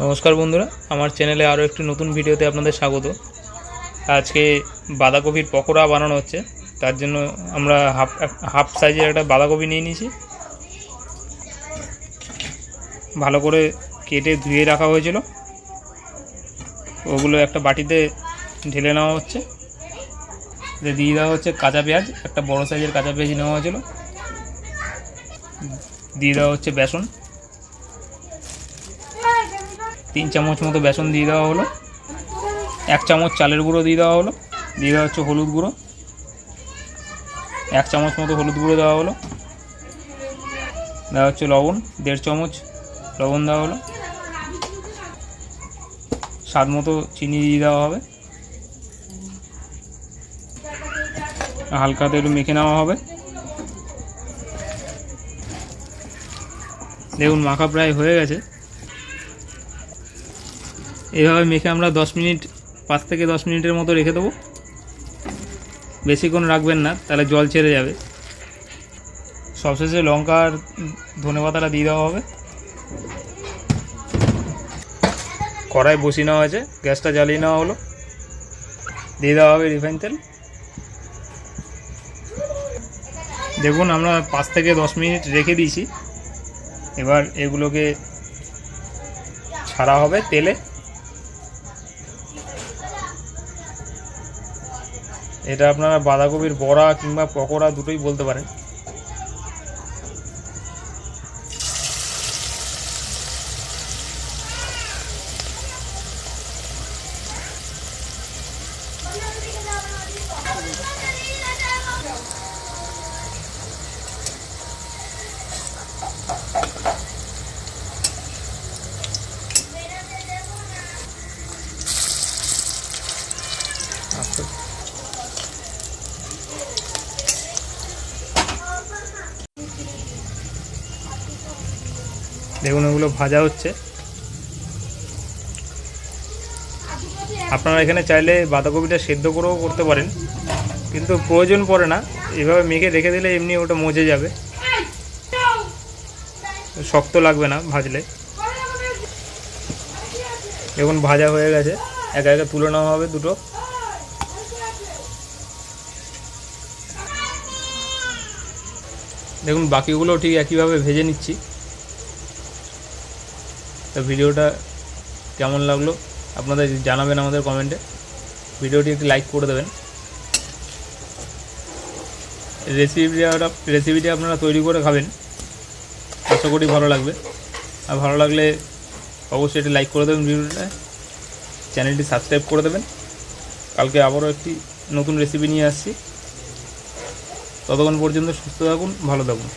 নমস্কার বন্ধুরা, আমার চ্যানেলে আরও একটি নতুন ভিডিওতে আপনাদের স্বাগত। আজকে বাঁধাকপির পকোড়া বানানো হচ্ছে, তার জন্য আমরা হাফ হাফ সাইজের একটা বাঁধাকপি নিয়ে নিয়েছি। ভালো করে কেটে ধুয়ে রাখা হয়েছিল। ওগুলো একটা বাটিতে ঢেলে নেওয়া হচ্ছে। দিয়ে দেওয়া হচ্ছে কাঁচা পেঁয়াজ, একটা বড় সাইজের কাঁচা পেঁয়াজ নেওয়া হয়েছিল। দিয়ে দেওয়া হচ্ছে বেসন। তিন চামচ মতো বেসন দিয়ে দেওয়া হলো। এক চামচ চালের গুঁড়ো দিয়ে দেওয়া হলো। দিয়ে দেওয়া হচ্ছে হলুদ গুঁড়ো। এক চামচ মতো হলুদ গুঁড়ো দেওয়া হলো। দেওয়া হচ্ছে লবণ, দেড় চামচ লবণ দেওয়া হলো। স্বাদ মতো চিনি দিয়ে দেওয়া হবে। হালকাতে একটু মেখে নেওয়া হবে। দেখুন, মাখা প্রায় হয়ে গেছে। এভাবে মেখে আমরা দশ মিনিট, পাঁচ থেকে দশ মিনিটের মতো রেখে দেবো। বেশিক্ষণ রাখবেন না, তাহলে জল ছেড়ে যাবে। সবশেষে লঙ্কা আর ধনে পাতাটা দিয়ে দেওয়া হবে। কড়াই বসিয়ে নেওয়া হয়েছে, গ্যাসটা জ্বালিয়ে নেওয়া হলো। দিয়ে দেওয়া হবে রিফাইন তেল। দেখুন, আমরা পাঁচ থেকে দশ মিনিট রেখে দিয়েছি। এবার এগুলোকে ছাড়া হবে তেলে। এটা আপনারা বাঁধাকপির বড়া কিংবা পকোড়া দুটোই বলতে পারেন। আচ্ছা দেখুন এগুলো ভাজা হচ্ছে। আপনারা এখানে চাইলে বাঁধাকপিটা সেদ্ধ করেও করতে পারেন, কিন্তু প্রয়োজন পড়ে না। এভাবে মেখে রেখে দিলে এমনি ওটা মজে যাবে। শক্ত লাগবে না ভাজলে। দেখুন ভাজা হয়ে গেছে। একা একা তুলে নেওয়া হবে দুটো। দেখুন বাকিগুলো ঠিক একইভাবে ভেজে নিচ্ছি। তো ভিডিওটা কেমন লাগল আপনাদের জানাবেন আমাদের কমেন্টে। ভিডিওটি একটি লাইক করে দেবেন। রেসিপিটা রেসিপিটি আপনারা তৈরি করে খাবেন। আশা করি ভালো লাগবে। আর ভালো লাগলে অবশ্যই এটি লাইক করে দেবেন ভিডিওটা চ্যানেলটি সাবস্ক্রাইব করে দেবেন। কালকে আবারও একটি নতুন রেসিপি নিয়ে আসছি। ততক্ষণ পর্যন্ত সুস্থ থাকুন, ভালো থাকুন।